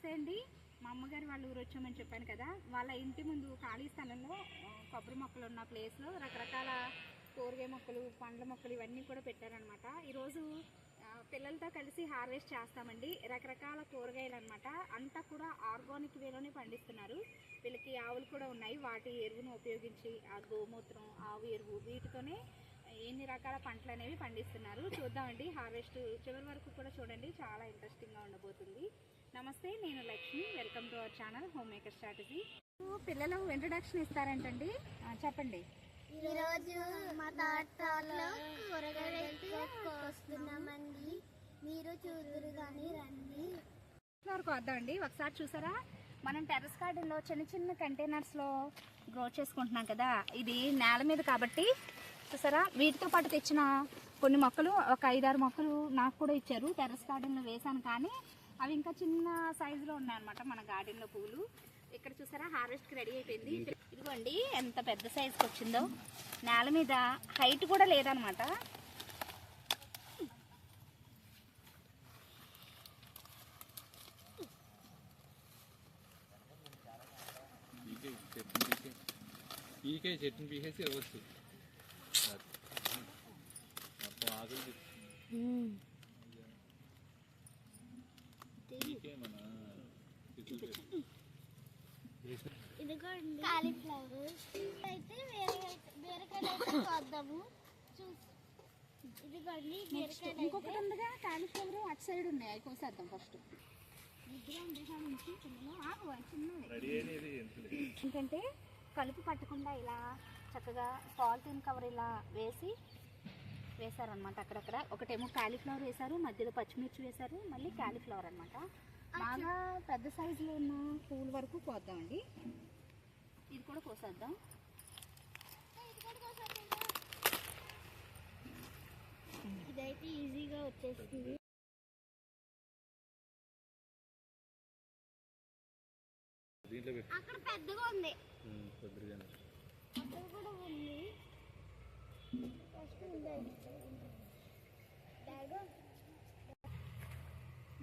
నమస్తే అండి. మా అమ్మగారు వాళ్ళ ఊరు వచ్చామని చెప్పాను కదా. వాళ్ళ ఇంటి ముందు ఖాళీ స్థలంలో కొబ్బరి మొక్కలు ఉన్న ప్లేస్లో రకరకాల కూరగాయ మొక్కలు పండ్ల మొక్కలు ఇవన్నీ కూడా పెట్టారనమాట ఈరోజు పిల్లలతో కలిసి హార్వెస్ట్ చేస్తామండి. రకరకాల కూరగాయలు అనమాట అంతా కూడా ఆర్గానిక్ వేలోనే పండిస్తున్నారు. వీళ్ళకి ఆవులు కూడా ఉన్నాయి. వాటి ఎరువును ఉపయోగించి ఆ గోమూత్రం ఆవు ఎరువు వీటితోనే ఎన్ని రకాల పంటలు అనేవి పండిస్తున్నారు. చూద్దామండి. హార్వెస్ట్ చివరి వరకు కూడా చూడండి. చాలా ఇంట్రెస్టింగ్గా ఉండబోతుంది. నమస్తే నేను Lakshmi. Welcome to our channel home maker strategy పిల్లలు ఇంట్రడక్షన్ ఇస్తారంటండి. చెప్పండి. ఈరోజు మా తోటలో కూరగాయలు వస్తున్నామండి. మీరు చూదురు కానీ రండి. వరకు వద్దామండి ఒకసారి చూసారా? మనం టెర్రస్ గార్డెన్లో చిన్న చిన్న కంటైనర్స్లో గ్రో చేసుకుంటున్నాం కదా. ఇది నేల మీద కాబట్టి చూసారా? వీటితో పాటు తెచ్చిన కొన్ని మొక్కలు ఒక ఐదారు మొక్కలు నాకు కూడా ఇచ్చారు. టెర్రస్ గార్డెన్లో వేశాను కానీ అవి ఇంకా చిన్న సైజులో ఉన్నాయన్నమాట మన గార్డెన్లో పువ్వులు ఇక్కడ చూసారా హార్వెస్ట్కి రెడీ అయిపోయింది. ఇదిగోండి ఎంత పెద్ద సైజుకి వచ్చిందో. నేల మీద హైట్ కూడా లేదనమాట పీకే చెట్టుని పీకే పీకే చెట్టుని పీకేసి ఇవ్వచ్చు. మొత్తం ఆకులు తెచ్చి- పీకే మన చిక్కుడు చెట్టు. ఇదిగోండి కాలీఫ్లవర్ అయితే వేరే బీరకాయ అయితే కొద్దాము చూసి ఇదిగోండి నెక్స్ట్ ఇంకొకటి ఉందిగా కాలీఫ్లవర్ అటు సైడ్ ఉన్నాయి అవి కోసేద్దాం ఫస్ట్ రెడీ అనేది ఎంతలే ఎందుకంటే కలుపు పట్టకుండా ఇలా చక్కగా పాలిథిన్ కవర్ ఇలా వేసి వేశారనమాట అక్కడక్కడ. ఒకటేమో కాలీఫ్లవర్ వేశారు మధ్యలో పచ్చిమిర్చి వేశారు మళ్ళీ కాలీఫ్లవర్ అనమాట బాగా పెద్ద సైజులో ఉన్న పూల వరకు కోద్దామండి. ఇది కూడా కోసేద్దాం. ఇదైతే ఈజీగా వచ్చేస్తుంది. అక్కడ పెద్దగా ఉంది ఉమ్, కొద్దిగానే అక్కడ కూడా ఉంది ఫస్ట్ ఉంది డాడీ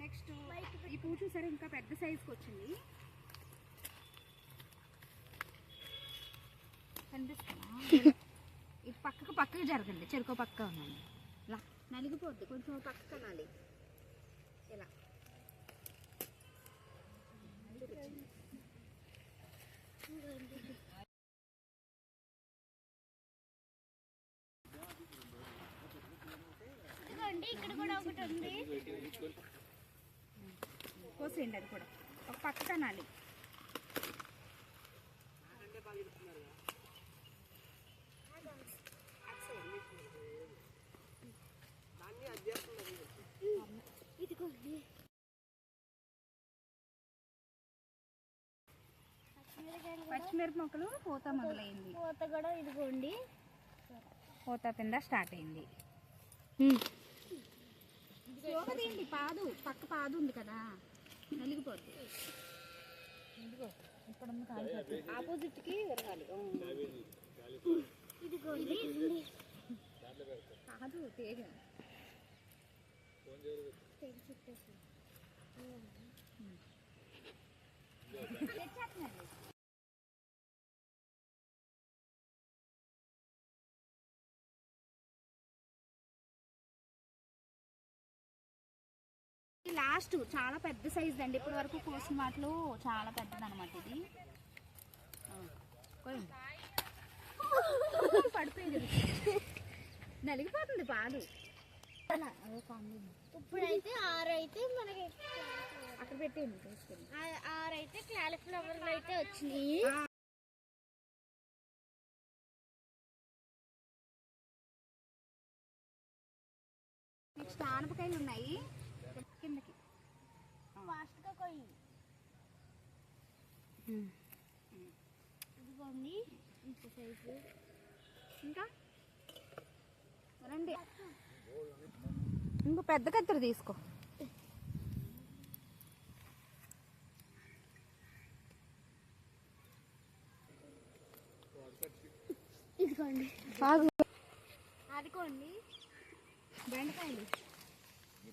నెక్స్ట్ ఈ పువ్వు చూసారా ఇంకా పెద్ద సైజుకి వచ్చింది. కనిపిస్తుందా? ఇది పక్కకు పక్కకు జరగండి చెరుకో పక్క ఉందండి. ఇలా నలిగిపోద్ది కొంచెం పక్క అనాలి ఇలా. ఇదిగోండి కూడా ఒకటి ఉంది. కోసేయండి అది కూడా. ఒక పక్కకు అనాలి ఇదిగోండి. పచ్చిమిరప మొక్కలు పూత మొదలైంది. పూత కూడా ఇదిగోండి. పూత కింద స్టార్ట్ అయింది. తీయండి పాదు పక్క పాదు ఉంది కదా నలిగిపోద్ది. ఇక్కడ ఉంది ఆపోజిట్కి విరగాలి కాదు తేగ తెగి చుట్టేసి తెచ్చేస్తున్నారు. లాస్ట్ చాలా పెద్ద సైజ్ అండి. ఇప్పటి వరకు కోసిన వాటిలో చాలా పెద్దది అనమాట ఇది. పడిపోయింది. నలిగిపోతుంది పాలు. ఇప్పుడైతే ఆరు అయితే మనకి అక్కడ పెట్టేయండి తీసుకెళ్ళి. ఆరు అయితే క్యాలిఫ్లవర్లు అయితే వచ్చినాయి నెక్స్ట్ ఆనపకాయలు ఉన్నాయి. కిందకి. ఫాస్ట్గా కొయ్యి. ఇదిగోండి ఇంత సైజు. ఇంకా? రండి. ఇంకో పెద్ద కత్తెర తీసుకో. ఇదిగోండి. ఆగు. అదిగోండి. బెండకాయలు.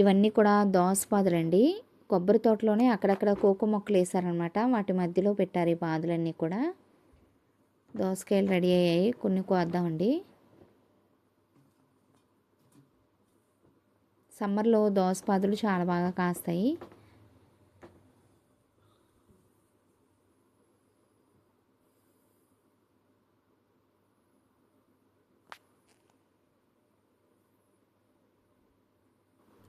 ఇవన్నీ కూడా దోసపాదులండి కొబ్బరి తోటలోనే అక్కడక్కడ కోకో మొక్కలు వేసారనమాట వాటి మధ్యలో పెట్టారు ఈ పాదులన్నీ కూడా. దోసకాయలు రెడీ అయ్యాయి. కొన్ని కోద్దామండి. సమ్మర్లో దోసపాదులు చాలా బాగా కాస్తాయి.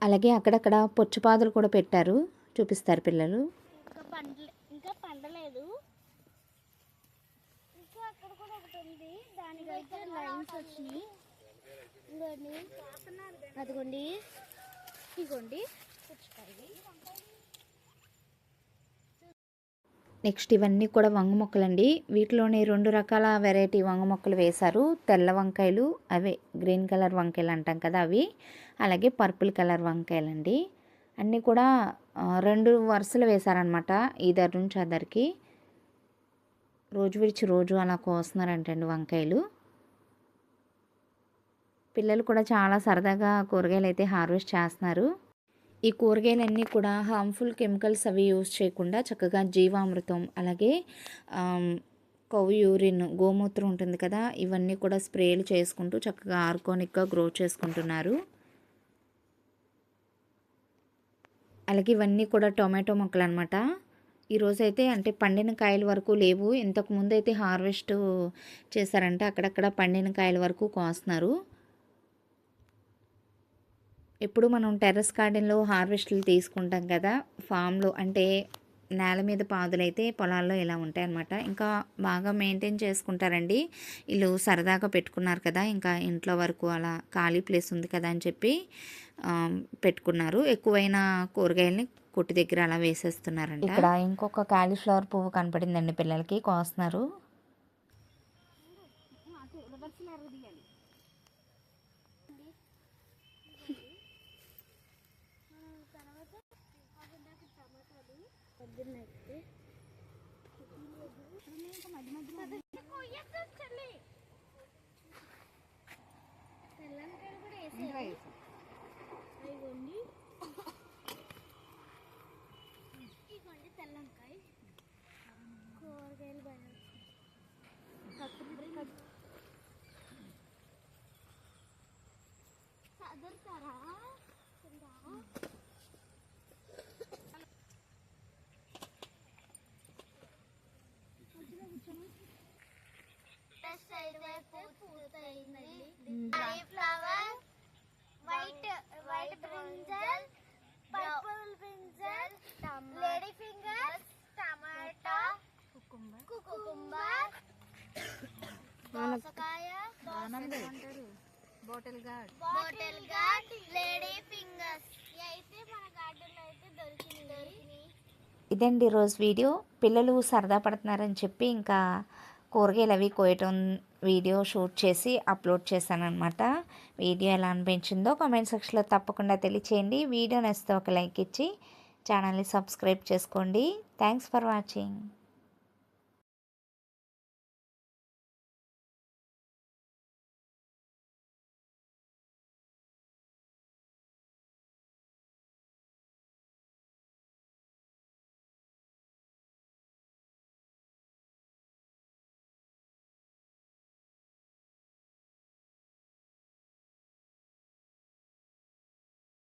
అలాగే అక్కడక్కడ పొచ్చుపాదులు కూడా పెట్టారు. చూపిస్తారు పిల్లలు. ఇంకా పండలే ఇంకా పండలేదు. ఇంకా అక్కడ కూడా ఒకటి ఉంది. దానికైతే లైన్స్ వచ్చినాయి. ఇంకోండి అదిగోండి. ఇదిగోండి. పుచ్చకాయలు. నెక్స్ట్ ఇవన్నీ కూడా వంగ మొక్కలండి. వీటిలోనే రెండు రకాల వెరైటీ వంగ మొక్కలు వేశారు. తెల్ల వంకాయలు అవే గ్రీన్ కలర్ వంకాయలు అంటాం కదా అవి. అలాగే పర్పుల్ కలర్ వంకాయలండి. అన్నీ కూడా రెండు వరుసలు వేశారనమాట ఈధర్ నుంచి అదర్కి రోజు విడిచి రోజు అలా కోస్తున్నారంటండి వంకాయలు. పిల్లలు కూడా చాలా సరదాగా కూరగాయలు అయితే హార్వెస్ట్ చేస్తున్నారు. ఈ కూరగాయలన్నీ కూడా హార్మ్ఫుల్ కెమికల్స్ అవి యూజ్ చేయకుండా చక్కగా జీవామృతం అలాగే ఆమ్, యూరిన్ గోమూత్రం ఉంటుంది కదా ఇవన్నీ కూడా స్ప్రేలు చేసుకుంటూ చక్కగా ఆర్గానిక్గా గ్రో చేసుకుంటున్నారు. అలాగే ఇవన్నీ కూడా టొమాటో మొక్కలు అనమాట ఈరోజైతే అంటే పండిన కాయల వరకు లేవు. ఇంతకుముందు అయితే హార్వెస్ట్ చేశారంటే అక్కడక్కడ పండిన కాయల వరకు కోస్తున్నారు. ఎప్పుడు మనం టెర్రస్ గార్డెన్లో హార్వెస్ట్లు తీసుకుంటాం కదా ఫామ్లో అంటే నేల మీద పాదులైతే పొలాల్లో ఇలా ఉంటాయి అన్నమాట ఇంకా బాగా మెయింటైన్ చేసుకుంటారండి. వీళ్ళు సరదాగా పెట్టుకున్నారు కదా ఇంకా ఇంట్లో వరకు అలా ఖాళీ ప్లేస్ ఉంది కదా అని చెప్పి పెట్టుకున్నారు. ఎక్కువైన కూరగాయల్ని కొట్టు దగ్గర అలా వేసేస్తున్నారంట. ఇక్కడ ఇంకొక కాలీఫ్లవర్ పువ్వు కనపడిందండి పిల్లలకి కోస్తున్నారు. తెల్లంకాయలు కూడా ఇందులో వేసారు వేసాం. ఇదిగోండి ఇదిగోండి తెల్లంకాయ. కూరగాయలు బాగా చదువుతారా flower white white brinjal purple brinjal lady fingers tomato cucumber దోసకాయ అంటారు bottle gourd bottle gourd lady fingers అయితే మన గార్డెన్లో అయితే దొరికింది ఇదండి రోజు వీడియో. పిల్లలు సరదా పడుతున్నారని చెప్పి ఇంకా కూరగాయలు అవి కోయటం వీడియో షూట్ చేసి అప్లోడ్ చేశాను అనమాట వీడియో ఎలా అనిపించిందో కామెంట్ సెక్షన్లో తప్పకుండా తెలియచేయండి. వీడియో నచ్చితే ఒక లైక్ ఇచ్చి ఛానల్ని సబ్స్క్రైబ్ చేసుకోండి. Thanks for watching.